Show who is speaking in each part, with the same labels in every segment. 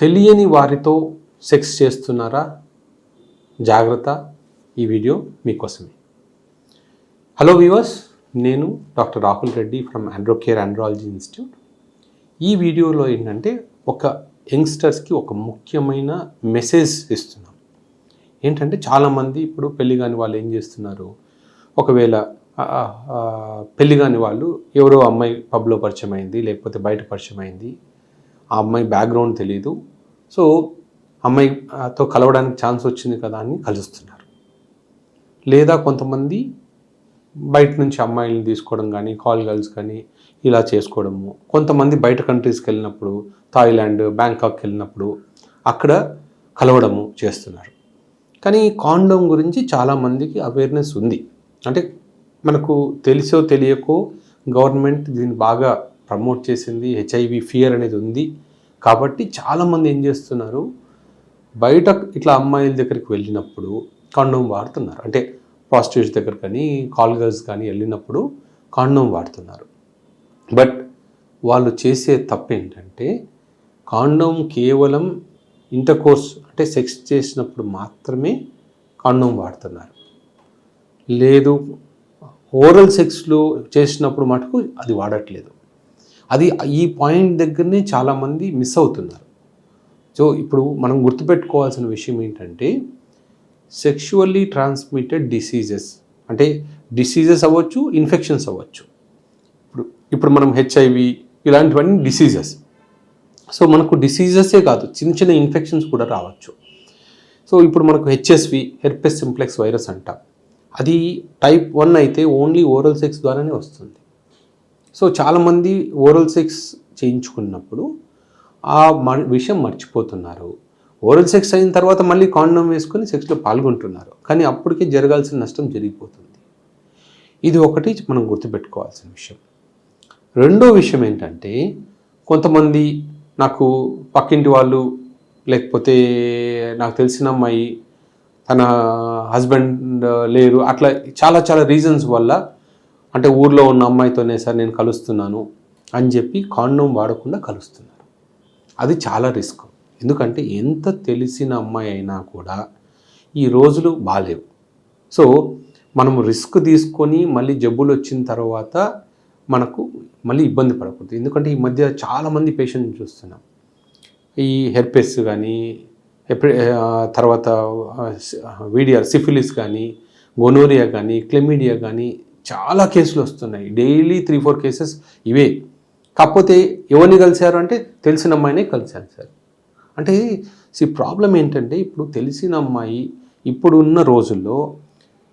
Speaker 1: తెలియని వారితో సెక్స్ చేస్తున్నారా? జాగ్రత్త ఈ వీడియో మీకోసమే. హలో వ్యూవర్స్ నేను doctor Rahul Reddy from Androcare andrology institute ఈ వీడియోలో ఏంటంటే ఒక యంగ్స్టర్స్కి ఒక ముఖ్యమైన మెసేజ్ ఇస్తున్నాం. ఏంటంటే చాలామంది ఇప్పుడు పెళ్ళి కాని వాళ్ళు ఏం చేస్తున్నారు? ఒకవేళ పెళ్ళి కాని వాళ్ళు ఎవరో అమ్మాయి పబ్లో పరిచయం అయింది లేకపోతే బయట పరిచయం అయింది ఆ అమ్మాయి బ్యాక్గ్రౌండ్ తెలియదు సో అమ్మాయితో కలవడానికి ఛాన్స్ వచ్చింది కదా అని కలుస్తున్నారు లేదా కొంతమంది బయట నుంచి అమ్మాయిలను తీసుకోవడం కానీ కాల్ గర్ల్స్ కానీ ఇలా చేసుకోవడము. కొంతమంది బయట కంట్రీస్కి వెళ్ళినప్పుడు థాయిలాండ్ బ్యాంకాక్ వెళ్ళినప్పుడు అక్కడ కలవడము చేస్తున్నారు. కానీ కాండోమ్ గురించి చాలామందికి అవేర్నెస్ ఉంది. అంటే మనకు తెలిసో తెలియకో గవర్నమెంట్ దీన్ని బాగా ప్రమోట్ చేసింది హెచ్ఐవి ఫియర్ అనేది ఉంది. కాబట్టి చాలామంది ఏం చేస్తున్నారు? బయట ఇట్లా అమ్మాయిల దగ్గరికి వెళ్ళినప్పుడు కాండోమ్ వాడుతున్నారు. అంటే ప్రాస్టిట్యూట్స్ దగ్గర కానీ కాల్ గర్ల్స్ కానీ వెళ్ళినప్పుడు కాండోమ్ వాడుతున్నారు. బట్ వాళ్ళు చేసే తప్పు ఏంటంటే కాండోమ్ కేవలం ఇంటర్కోర్స్ అంటే సెక్స్ చేసినప్పుడు మాత్రమే కాండోమ్ వాడుతున్నారు. లేదు ఓరల్ సెక్స్లో చేసినప్పుడు మటుకు అది వాడట్లేదు. అది ఈ పాయింట్ దగ్గరనే చాలామంది మిస్ అవుతున్నారు. సో ఇప్పుడు మనం గుర్తుపెట్టుకోవాల్సిన విషయం ఏంటంటే సెక్షువల్లీ ట్రాన్స్మిటెడ్ డిసీజెస్ అంటే డిసీజెస్ అవ్వచ్చు ఇన్ఫెక్షన్స్ అవ్వచ్చు. ఇప్పుడు ఇప్పుడు మనం హెచ్ఐవి ఇలాంటివన్నీ డిసీజెస్ సో మనకు డిసీజెసే కాదు చిన్న చిన్న ఇన్ఫెక్షన్స్ కూడా రావచ్చు. సో ఇప్పుడు మనకు హెచ్ఎస్వి హెర్పెస్ సింప్లెక్స్ వైరస్ అంట. అది టైప్ వన్ అయితే ఓన్లీ ఓరల్ సెక్స్ ద్వారానే వస్తుంది. సో చాలామంది ఓరల్ సెక్స్ చేయించుకున్నప్పుడు ఆ మ విషయం మర్చిపోతున్నారు. ఓరల్ సెక్స్ అయిన తర్వాత మళ్ళీ కాండం వేసుకొని సెక్స్లో పాల్గొంటున్నారు. కానీ అప్పటికే జరగాల్సిన నష్టం జరిగిపోతుంది. ఇది ఒకటి మనం గుర్తుపెట్టుకోవాల్సిన విషయం. రెండో విషయం ఏంటంటే కొంతమంది నాకు పక్కింటి వాళ్ళు లేకపోతే నాకు తెలిసిన అమ్మాయి తన హస్బెండ్ లేరు అట్లా చాలా చాలా రీజన్స్ వల్ల అంటే ఊర్లో ఉన్న అమ్మాయితోనే సార్ నేను కలుస్తున్నాను అని చెప్పి కాండోమ్ వాడకుండా కలుస్తున్నారు. అది చాలా రిస్క్. ఎందుకంటే ఎంత తెలిసిన అమ్మాయి అయినా కూడా ఈ రోజులు బాగాలేవు సో మనం రిస్క్ తీసుకొని మళ్ళీ జబ్బులు వచ్చిన తర్వాత మనకు మళ్ళీ ఇబ్బంది పడకూడదు. ఎందుకంటే ఈ మధ్య చాలామంది పేషెంట్ చూస్తున్నాం. ఈ హెర్పెస్ కానీ తర్వాత వీడియర్ సిఫిలిస్ కానీ గొనోరియా కానీ క్లెమిడియా కానీ చాలా కేసులు వస్తున్నాయి. డైలీ త్రీ ఫోర్ కేసెస్ ఇవే. కాకపోతే ఎవరిని కలిశారు అంటే తెలిసిన అమ్మాయినే కలిశాను సార్. అంటే సి ప్రాబ్లం ఏంటంటే ఇప్పుడు తెలిసిన అమ్మాయి ఇప్పుడున్న రోజుల్లో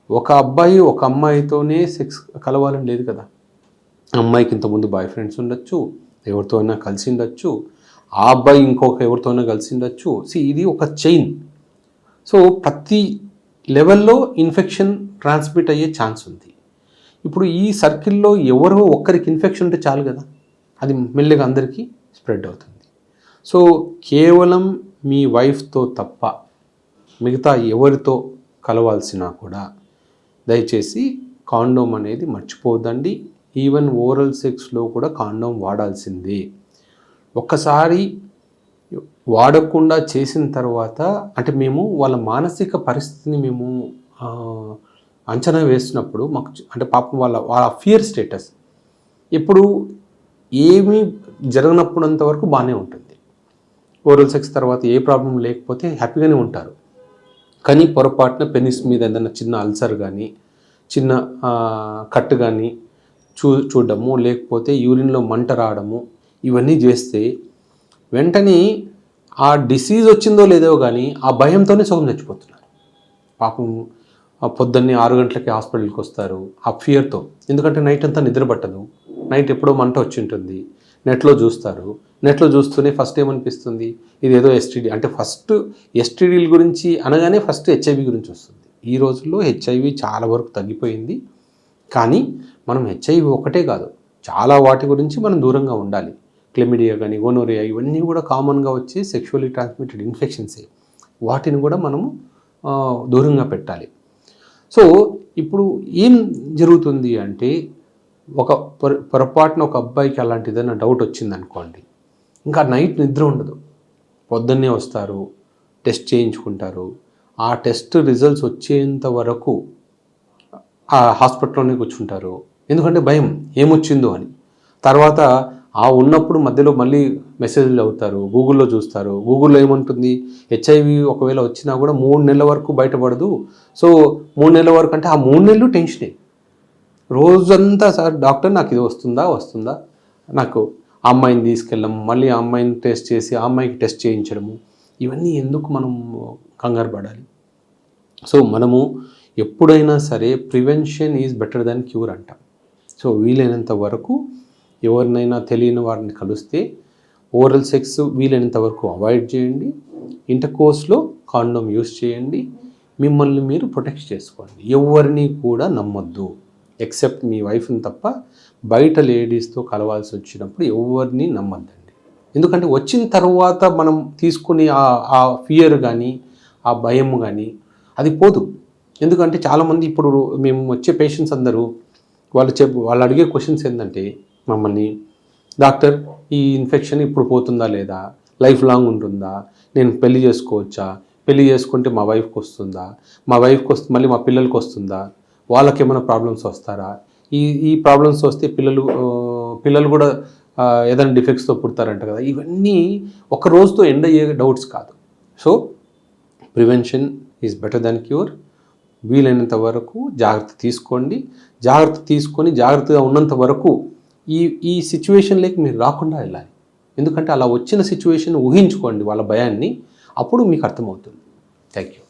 Speaker 1: ఒక అబ్బాయి ఒక అమ్మాయితోనే సెక్స్ కలవాలని లేదు కదా. అమ్మాయికి ఇంతకుముందు బాయ్ ఫ్రెండ్స్ ఉండొచ్చు ఎవరితో అయినా కలిసి ఉండొచ్చు ఆ అబ్బాయి ఇంకొక ఎవరితోనైనా కలిసి ఉండొచ్చు. సి ఇది ఒక చైన్. సో ప్రతి లెవెల్లో ఇన్ఫెక్షన్ ట్రాన్స్మిట్ అయ్యే ఛాన్స్ ఉంది. ఇప్పుడు ఈ సర్కిల్లో ఎవరో ఒక్కరికి ఇన్ఫెక్షన్ ఉంటే చాలు కదా. అది మెల్లగా అందరికీ స్ప్రెడ్ అవుతుంది. సో కేవలం మీ వైఫ్తో తప్ప మిగతా ఎవరితో కలవాల్సినా కూడా దయచేసి కాండోమ్ అనేది మర్చిపోద్దండి ఈవెన్ ఓరల్ సెక్స్లో కూడా కాండోమ్ వాడాల్సిందే. ఒక్కసారి వాడకుండా చేసిన తర్వాత అంటే మేము వాళ్ళ మానసిక పరిస్థితిని మేము అంచనా వేసినప్పుడు మాకు అంటే పాపం వాళ్ళ వాళ్ళ ఫియర్ స్టేటస్ ఇప్పుడు ఏమీ జరగనప్పుడంత వరకు బాగానే ఉంటుంది. ఓరల్ సెక్స్ తర్వాత ఏ ప్రాబ్లం లేకపోతే హ్యాపీగానే ఉంటారు. కానీ పొరపాటున పెనిస్ మీద ఏదైనా చిన్న అల్సర్ కానీ చిన్న కట్ కానీ చూ చూడడము లేకపోతే యూరిన్లో మంట రావడము ఇవన్నీ చేస్తే వెంటనే ఆ డిసీజ్ వచ్చిందో లేదో కానీ ఆ భయంతోనే సుఖం చచ్చిపోతున్నారు. పాపం పొద్దున్నే ఆరు గంటలకి హాస్పిటల్కి వస్తారు. ఆ ఫియర్తో. ఎందుకంటే నైట్ అంతా నిద్ర పట్టదు. నైట్ ఎప్పుడో మంట వచ్చి ఉంటుంది. నెట్లో చూస్తారు. నెట్లో చూస్తూనే ఫస్ట్ ఏమనిపిస్తుంది? ఇది ఏదో ఎస్టీడీ. అంటే ఫస్ట్ ఎస్టీడీల గురించి అనగానే ఫస్ట్ హెచ్ఐవి గురించి వస్తుంది. ఈ రోజుల్లో హెచ్ఐవి చాలా వరకు తగ్గిపోయింది. కానీ మనం హెచ్ఐవి ఒకటే కాదు. చాలా వాటి గురించి మనం దూరంగా ఉండాలి. క్లెమిడియా కానీ గోనోరియా ఇవన్నీ కూడా కామన్గా వచ్చే సెక్షువల్లీ ట్రాన్స్మిటెడ్ ఇన్ఫెక్షన్సే వాటిని కూడా మనము దూరంగా పెట్టాలి. సో ఇప్పుడు ఏం జరుగుతుంది అంటే ఒక పొర పొరపాటున ఒక అబ్బాయికి అలాంటి ఏదైనా డౌట్ వచ్చింది అనుకోండి ఇంకా నైట్ నిద్ర ఉండదు. పొద్దున్నే వస్తారు టెస్ట్ చేయించుకుంటారు. ఆ టెస్ట్ రిజల్ట్స్ వచ్చేంత వరకు ఆ హాస్పిటల్లోనే కూర్చుంటారు. ఎందుకంటే భయం ఏమొచ్చిందో అని. తర్వాత ఆ ఉన్నప్పుడు మధ్యలో మళ్ళీ మెసేజ్లు అవుతారు గూగుల్లో చూస్తారు. గూగుల్లో ఏముంటుంది? హెచ్ఐవి ఒకవేళ వచ్చినా కూడా మూడు నెలల వరకు బయటపడదు. సో మూడు నెలల వరకు అంటే ఆ మూడు నెలలు టెన్షనే. రోజంతా సార్ డాక్టర్ నాకు ఇది వస్తుందా వస్తుందా? నాకు ఆ అమ్మాయిని తీసుకెళ్ళడం మళ్ళీ ఆ అమ్మాయిని టెస్ట్ చేసి ఆ అమ్మాయికి టెస్ట్ చేయించడము ఇవన్నీ ఎందుకు మనం కంగారు పడాలి? సో మనము ఎప్పుడైనా సరే prevention is better than cure అంటాం. సో వీలైనంత వరకు ఎవరినైనా తెలియని వారిని కలిస్తే ఓరల్ సెక్స్ వీలైనంత వరకు అవాయిడ్ చేయండి. ఇంటర్ కోర్స్లో కాండోమ్ యూస్ చేయండి. మిమ్మల్ని మీరు ప్రొటెక్ట్ చేసుకోండి. ఎవరిని కూడా నమ్మొద్దు. ఎక్సెప్ట్ మీ వైఫ్ని తప్ప బయట లేడీస్తో కలవాల్సి వచ్చినప్పుడు ఎవరిని నమ్మద్దండి. ఎందుకంటే వచ్చిన తర్వాత మనం తీసుకునే ఆ ఆ ఫియర్ కానీ ఆ భయం కానీ అది పోదు. ఎందుకంటే చాలామంది ఇప్పుడు మేము వచ్చే పేషెంట్స్ అందరూ వాళ్ళు చెప్ వాళ్ళు అడిగే క్వశ్చన్స్ ఏంటంటే మమ్మల్ని డాక్టర్ ఈ ఇన్ఫెక్షన్ ఇప్పుడు పోతుందా లేదా? లైఫ్ లాంగ్ ఉంటుందా? నేను పెళ్ళి చేసుకోవచ్చా? పెళ్ళి చేసుకుంటే మా వైఫ్కి వస్తుందా? మా వైఫ్కి వస్తు మళ్ళీ మా పిల్లలకి వస్తుందా? వాళ్ళకి ఏమైనా ప్రాబ్లమ్స్ వస్తారా? ఈ ఈ ప్రాబ్లమ్స్ వస్తే పిల్లలు పిల్లలు కూడా ఏదైనా డిఫెక్ట్స్తో పుడతారంట కదా? ఇవన్నీ ఒక రోజుతో ఎండ్ అయ్యే డౌట్స్ కాదు. So prevention is better than cure. వీలైనంత వరకు జాగ్రత్త తీసుకోండి. జాగ్రత్త తీసుకొని జాగ్రత్తగా ఉన్నంత వరకు ఈ ఈ సిచ్యువేషన్లోకి మీరు రాకుండా వెళ్ళాలి. ఎందుకంటే అలా వచ్చిన సిచ్యువేషన్ ఊహించుకోండి వాళ్ళ భయాన్ని. అప్పుడు మీకు అర్థమవుతుంది. Thank you